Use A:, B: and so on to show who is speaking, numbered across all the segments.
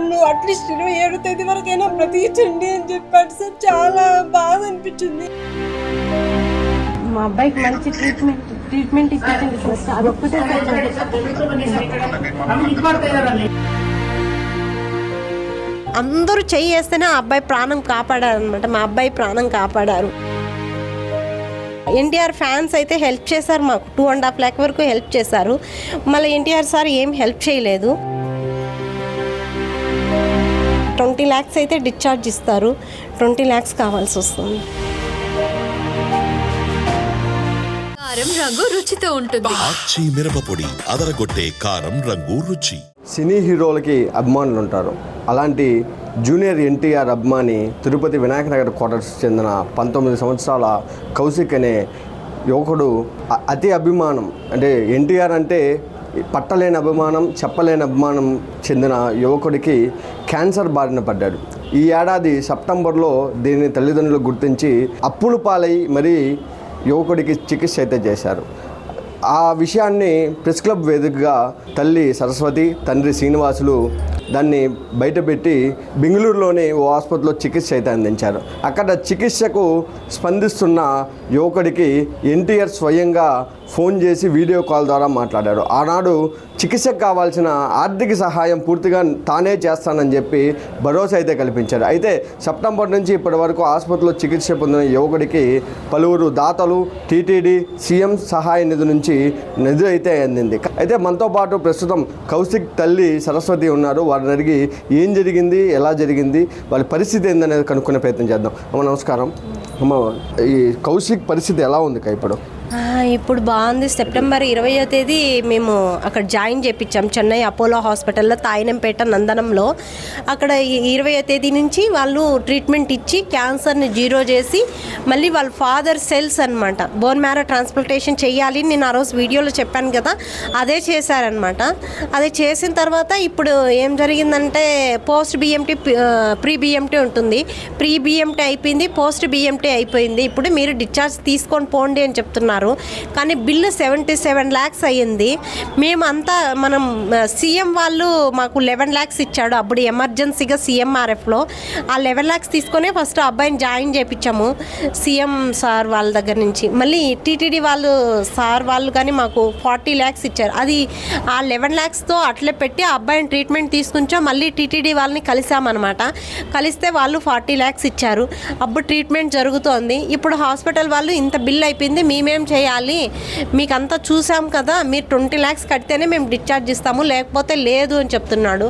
A: నన్ను అట్లీస్ట్ ఇరవై ఏడు తేదీ వరకైనా బ్రతికించండి అని చెప్పాడు సార్. చాలా బాధ అనిపించింది.
B: మా అబ్బాయికి మంచి ట్రీట్మెంట్ ట్రీట్మెంట్ ఇచ్చేసింది సార్. అదొక్కటే
C: అందరూ చెయ్యి వేస్తేనే ఆ అబ్బాయి ప్రాణం కాపాడారు అనమాట మా అబ్బాయి ప్రాణం కాపాడారు. ఎన్టీఆర్ ఫ్యాన్స్ అయితే హెల్ప్ చేశారు మాకు. టూ అండ్ హాఫ్ ల్యాక్ వరకు హెల్ప్ చేశారు. మళ్ళీ ఎన్టీఆర్ సార్ ఏం హెల్ప్ చేయలేదు. ట్వంటీ ల్యాక్స్ అయితే డిశ్చార్జ్ ఇస్తారు. ట్వంటీ ల్యాక్స్ కావాల్సి వస్తుంది.
D: కారం రంగు రుచితో ఉంటుంది.
E: మిరపపొడి అదరగొట్టే కారం రంగు రుచి.
F: సినీ హీరోలకి అభిమానులు ఉంటారు అలాంటి జూనియర్ ఎన్టీఆర్ అభిమాని తిరుపతి వినాయక నగర్ క్వార్టర్స్ చెందిన పంతొమ్మిది సంవత్సరాల కౌశిక్ అనే యువకుడు అతి అభిమానం. అంటే ఎన్టీఆర్ అంటే పట్టలేని అభిమానం చెప్పలేని అభిమానం చెందిన యువకుడికి క్యాన్సర్ బారిన పడ్డాడు. ఈ ఏడాది సెప్టెంబర్లో దీన్ని తల్లిదండ్రులు గుర్తించి అప్పులు పాలై మరీ యువకుడికి చికిత్స అయితే చేశారు. ఆ విషయాన్ని ప్రెస్ క్లబ్ వేదికగా తల్లి సరస్వతి తండ్రి శ్రీనివాసులు దాన్ని బయటపెట్టి బెంగళూరులోని ఓ ఆసుపత్రిలో చికిత్స అయితే అందించారు. అక్కడ చికిత్సకు స్పందిస్తున్న యువకుడికి ఎన్టీఆర్ స్వయంగా ఫోన్ చేసి వీడియో కాల్ ద్వారా మాట్లాడారు. ఆనాడు చికిత్సకు కావాల్సిన ఆర్థిక సహాయం పూర్తిగా తానే చేస్తానని చెప్పి భరోసా అయితే కల్పించారు. అయితే సెప్టెంబర్ నుంచి ఇప్పటి వరకు ఆసుపత్రిలో చికిత్స పొందిన యువకుడికి పలువురు దాతలు టీటీడీ సీఎం సహాయ నిధి నుంచి నిధి అయితే అందింది. అయితే మనతో పాటు ప్రస్తుతం కౌశిక్ తల్లి సరస్వతి ఉన్నారు. వారు అడిగి ఏం జరిగింది ఎలా జరిగింది వాళ్ళ పరిస్థితి ఏందనేది కనుక్కునే ప్రయత్నం చేద్దాం. అమ్మ నమస్కారం. అమ్మ ఈ కౌశిక్ పరిస్థితి ఎలా ఉంది ఇప్పుడు?
C: ఇప్పుడు బాగుంది. సెప్టెంబర్ ఇరవయో తేదీ మేము అక్కడ జాయిన్ చేయించాం చెన్నై అపోలో హాస్పిటల్లో తాయినంపేట నందనంలో. అక్కడ ఇరవయో తేదీ నుంచి వాళ్ళు ట్రీట్మెంట్ ఇచ్చి క్యాన్సర్ని జీరో చేసి మళ్ళీ వాళ్ళ ఫాదర్ సెల్స్ అనమాట బోన్ మ్యారో ట్రాన్స్ప్లాంటేషన్ చేయాలి నేను ఆ రోజు వీడియోలో చెప్పాను కదా అదే చేశారనమాట అదే చేసిన తర్వాత ఇప్పుడు ఏం జరిగిందంటే పోస్ట్ బిఎంటీ ప్రీ బిఎంటీ ఉంటుంది. ప్రీ బిఎంటీ అయిపోయింది పోస్ట్ బిఎంటీ అయిపోయింది. ఇప్పుడు మీరు డిశ్చార్జ్ తీసుకొని పోండి అని చెప్తున్నారు. కానీ బిల్లు సెవెంటీ సెవెన్ ల్యాక్స్ అయ్యింది. మేమంతా మనం సీఎం వాళ్ళు మాకు లెవెన్ ల్యాక్స్ ఇచ్చాడు. అప్పుడు ఎమర్జెన్సీగా సీఎంఆర్ఎఫ్లో ఆ లెవెన్ ల్యాక్స్ తీసుకొని ఫస్ట్ అబ్బాయిని జాయిన్ చేయించాము సీఎం సార్ వాళ్ళ దగ్గర నుంచి. మళ్ళీ టీటీడీ వాళ్ళు సార్ వాళ్ళు కానీ మాకు ఫార్టీ ల్యాక్స్ ఇచ్చారు. అది ఆ లెవెన్ ల్యాక్స్తో అట్లే పెట్టి ఆ అబ్బాయిని ట్రీట్మెంట్ తీసుకుంటాం మళ్ళీ టీటీడీ వాళ్ళని కలిసామన్నమాట. కలిస్తే వాళ్ళు ఫార్టీ ల్యాక్స్ ఇచ్చారు. అప్పుడు ట్రీట్మెంట్ జరుగుతోంది. ఇప్పుడు హాస్పిటల్ వాళ్ళు ఇంత బిల్ అయిపోయింది. మేమేం చేయాలి? మీకు అంతా చూసాం కదా మీరు ట్వంటీ ల్యాక్స్ కడితేనే మేము డిశ్చార్జ్ ఇస్తాము లేకపోతే లేదు అని చెప్తున్నాడు.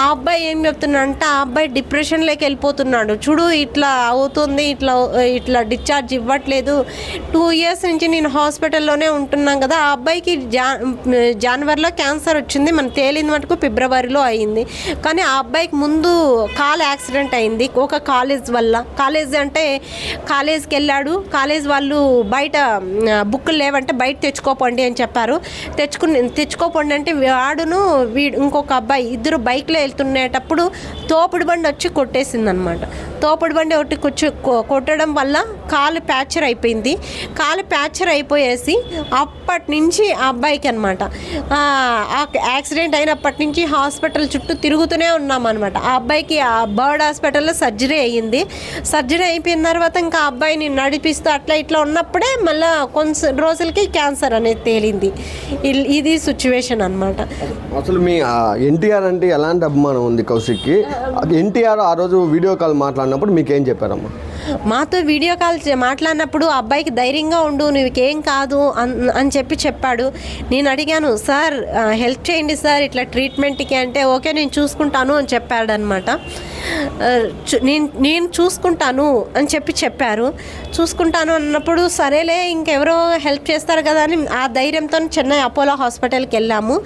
C: ఆ అబ్బాయి ఏం చెప్తున్నాడంటే ఆ అబ్బాయి డిప్రెషన్లోకి వెళ్ళిపోతున్నాడు. చూడు ఇట్లా అవుతుంది ఇట్లా ఇట్లా డిశ్చార్జ్ ఇవ్వట్లేదు. టూ ఇయర్స్ నుంచి నేను హాస్పిటల్లోనే ఉంటున్నాం కదా ఆ అబ్బాయికి జా జనవరిలో క్యాన్సర్ వచ్చింది మన తేలింది మటుకు ఫిబ్రవరిలో అయింది. కానీ ఆ అబ్బాయికి ముందు కాల్ యాక్సిడెంట్ అయింది ఒక కాలేజ్ వల్ల. కాలేజ్ అంటే కాలేజ్కి వెళ్ళాడు కాలేజ్ వాళ్ళు బయట బుక్కులు లేవంటే బయట తెచ్చుకోపండి అని చెప్పారు. తెచ్చుకుని తెచ్చుకోపండి అంటే వాడును వీడు ఇంకొక అబ్బాయి ఇద్దరు బైక్లో వెళ్తుండేటప్పుడు తోపుడు బండి వచ్చి కొట్టేసింది అనమాట తోపుడు బండి ఒకటి కూర్చు కొట్టడం వల్ల కాలు ప్యాచర్ అయిపోయింది. కాలు ప్యాచర్ అయిపోయేసి అప్పటి నుంచి ఆ అబ్బాయికి అనమాట యాక్సిడెంట్ అయినప్పటి నుంచి హాస్పిటల్ చుట్టూ తిరుగుతూనే ఉన్నామన్నమాట ఆ అబ్బాయికి ఆ బర్డ్ హాస్పిటల్లో సర్జరీ అయ్యింది. సర్జరీ అయిపోయిన తర్వాత ఇంకా అబ్బాయిని నడిపిస్తూ అట్లా ఇట్లా ఉన్నప్పుడే మళ్ళీ కొంచెం రోజులకి క్యాన్సర్ అనేది తేలింది. ఇది సిచ్యువేషన్ అనమాట
F: అసలు మీ ఎన్టీఆర్ అంటే ఎలాంటి అభిమానం ఉంది కౌశిక్కి? ఎన్టీఆర్ ఆ రోజు వీడియో కాల్ మాట్లాడినప్పుడు మీకేం చెప్పారమ్మా?
C: మాతో వీడియో కాల్ మాట్లాడినప్పుడు అబ్బాయికి ధైర్యంగా ఉండు నీకేం కాదు అన్- చెప్పి చెప్పాడు. నేను అడిగాను సార్ హెల్ప్ చేయండి సార్ ఇట్లా ట్రీట్మెంట్కి అంటే ఓకే నేను చూసుకుంటాను అని చెప్పాడు అనమాట నేను నేను చూసుకుంటాను అని చెప్పి చెప్పారు. చూసుకుంటాను అన్నప్పుడు సరేలే ఇంకెవరో హెల్ప్ చేస్తారు కదా అని ఆ ధైర్యంతో చెన్నై అపోలో హాస్పిటల్కి వెళ్ళాము.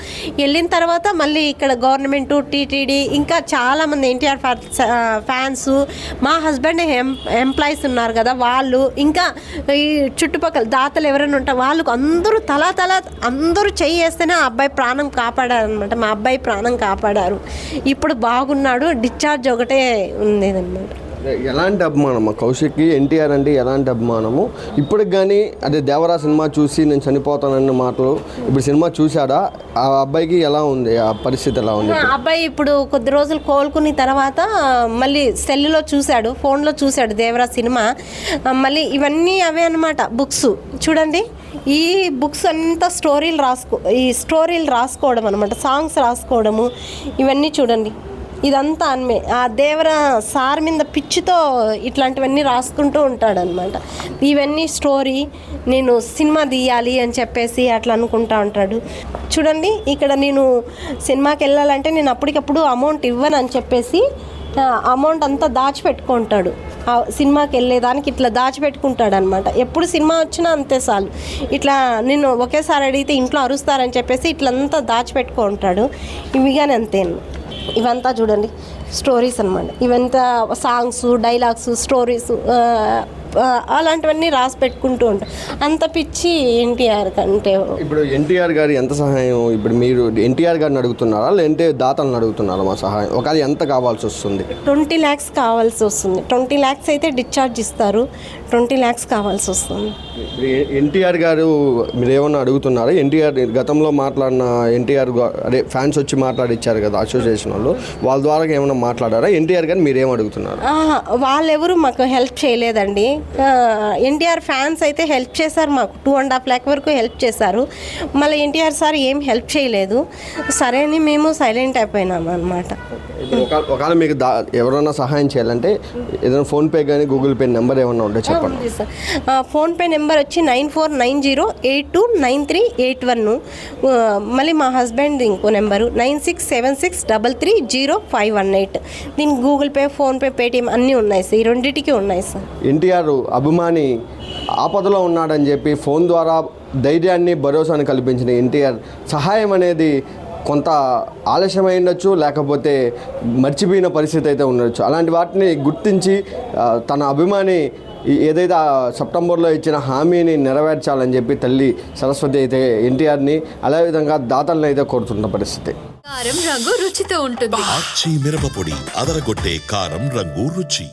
C: వెళ్ళిన తర్వాత మళ్ళీ ఇక్కడ గవర్నమెంట్ టీటీడీ ఇంకా చాలామంది ఎన్టీఆర్ ఫ్యాన్స్ మా హస్బెండ్ ఎం ఎంప్లాయీస్ ఉన్నారు కదా వాళ్ళు ఇంకా ఈ చుట్టుపక్కల దాతలు ఎవరైనా ఉంటారు వాళ్ళకు అందరూ తలా తలా అందరూ చెయ్యి వేస్తేనే ఆ అబ్బాయి ప్రాణం కాపాడారు అనమాట మా అబ్బాయి ప్రాణం కాపాడారు. ఇప్పుడు బాగున్నాడు డిశ్చార్జ్ ఒకటి ఉండేదన్నమాట.
F: ఎలాంటి అభిమానం మా కౌశిక్కి ఎన్టీఆర్ అంటే ఎలాంటి అభిమానము? ఇప్పటికి కానీ అదే దేవరా సినిమా చూసి నేను చనిపోతానన్న మాటలు ఇప్పుడు సినిమా చూశాడా? ఆ అబ్బాయికి ఎలా ఉంది? ఆ పరిస్థితి ఎలా ఉంది
C: ఆ అబ్బాయి ఇప్పుడు కొద్ది రోజులు కోలుకున్న తర్వాత మళ్ళీ సెల్లులో చూశాడు ఫోన్లో చూశాడు దేవరా సినిమా. మళ్ళీ ఇవన్నీ అవే అన్నమాట బుక్స్. చూడండి ఈ బుక్స్ అంతా స్టోరీలు రాసుకో ఈ స్టోరీలు రాసుకోవడం అనమాట సాంగ్స్ రాసుకోవడము ఇవన్నీ చూడండి. ఇదంతా అన్మే. ఆ దేవర సార్ మీద పిచ్చితో ఇట్లాంటివన్నీ రాసుకుంటూ ఉంటాడనమాట ఇవన్నీ స్టోరీ నేను సినిమా తీయాలి అని చెప్పేసి అట్లా అనుకుంటా ఉంటాడు. చూడండి ఇక్కడ నేను సినిమాకి వెళ్ళాలంటే నేను అప్పటికప్పుడు అమౌంట్ ఇవ్వను అని చెప్పేసి అమౌంట్ అంతా దాచిపెట్టుకుంటాడు. ఆ సినిమాకి వెళ్ళేదానికి ఇట్లా దాచిపెట్టుకుంటాడు అనమాట ఎప్పుడు సినిమా వచ్చినా అంతే చాలు. ఇట్లా నేను ఒకేసారి అడిగితే ఇంట్లో అరుస్తారని చెప్పేసి ఇట్లంతా దాచిపెట్టుకుంటాడు ఇవి కానీ అంతే. ఇవంతా చూడండి. స్టోరీస్ అనమాట ఇవంతా సాంగ్స్ డైలాగ్స్ స్టోరీస్ అలాంటివన్నీ రాసి పెట్టుకుంటూ ఉంటాం. అంత పిచ్చి ఎన్టీఆర్ కంటే.
F: ఇప్పుడు ఎన్టీఆర్ గారు ఎంత సహాయం? ఇప్పుడు మీరు ఎన్టీఆర్ గారిని అడుగుతున్నారా? లేదంటే దాతలను అడుగుతున్నారా మా సహాయం? ఒకవేళ ఎంత కావాల్సి వస్తుంది?
C: ట్వంటీ ల్యాక్స్ కావాల్సి వస్తుంది. ట్వంటీ ల్యాక్స్ అయితే డిశ్చార్జ్ ఇస్తారు. ట్వంటీ ల్యాక్స్ కావాల్సి వస్తుంది.
F: ఎన్టీఆర్ గారు మీరు ఏమన్నా అడుగుతున్నారా? ఎన్టీఆర్ గతంలో మాట్లాడిన ఎన్టీఆర్ అదే ఫ్యాన్స్ వచ్చి మాట్లాడిచ్చారు కదా అసోసియేషన్ వాళ్ళు. వాళ్ళ ద్వారా ఏమైనా మాట్లాడారా? ఎన్టీఆర్ గారిని మీరేం అడుగుతున్నారు?
C: వాళ్ళెవరు మాకు హెల్ప్ చేయలేదండి. ఎన్టీఆర్ ఫ్యాన్స్ అయితే హెల్ప్ చేశారు మాకు. టూ అండ్ హాఫ్ ల్యాక్ వరకు హెల్ప్ చేశారు. మళ్ళీ ఎన్టీఆర్ సార్ ఏం హెల్ప్ చేయలేదు. సరే అని మేము సైలెంట్ అయిపోయినాము అనమాట
F: ఒకవేళ మీకు ఎవరైనా సహాయం చేయాలంటే ఏదైనా ఫోన్పే కానీ గూగుల్ పే నెంబర్ ఏమన్నా ఉంటే
C: ఉంది సార్. ఫోన్పే నెంబర్ వచ్చి nine four nine zero eight two nine three eight one. మళ్ళీ మా హస్బెండ్ ఇంకో number nine six seven six double three zero five one eight. దీనికి గూగుల్ పే ఫోన్పే పేటిఎం అన్నీ ఉన్నాయి సార్. ఈ రెండింటికి ఉన్నాయి సార్.
F: ఎన్టీఆర్ అభిమాని ఆపదలో ఉన్నాడని చెప్పి ఫోన్ ద్వారా ధైర్యాన్ని భరోసాని కల్పించిన ఎన్టీఆర్ సహాయం అనేది కొంత ఆలస్యమై ఉండొచ్చు లేకపోతే మర్చిపోయిన పరిస్థితి అయితే ఉండొచ్చు. అలాంటి వాటిని గుర్తించి తన అభిమాని ఏదైతే సెప్టెంబర్లో ఇచ్చిన హామీని నెరవేర్చాలని చెప్పి తల్లి సరస్వతి అయితే ఎన్టీఆర్ని అదేవిధంగా దాతలను అయితే కోరుతున్న పరిస్థితి.
D: కారం రంగు రుచితో ఉంటుంది.
E: ఆచి మిరపపొడి అదరగొట్టే కారం రంగు రుచి.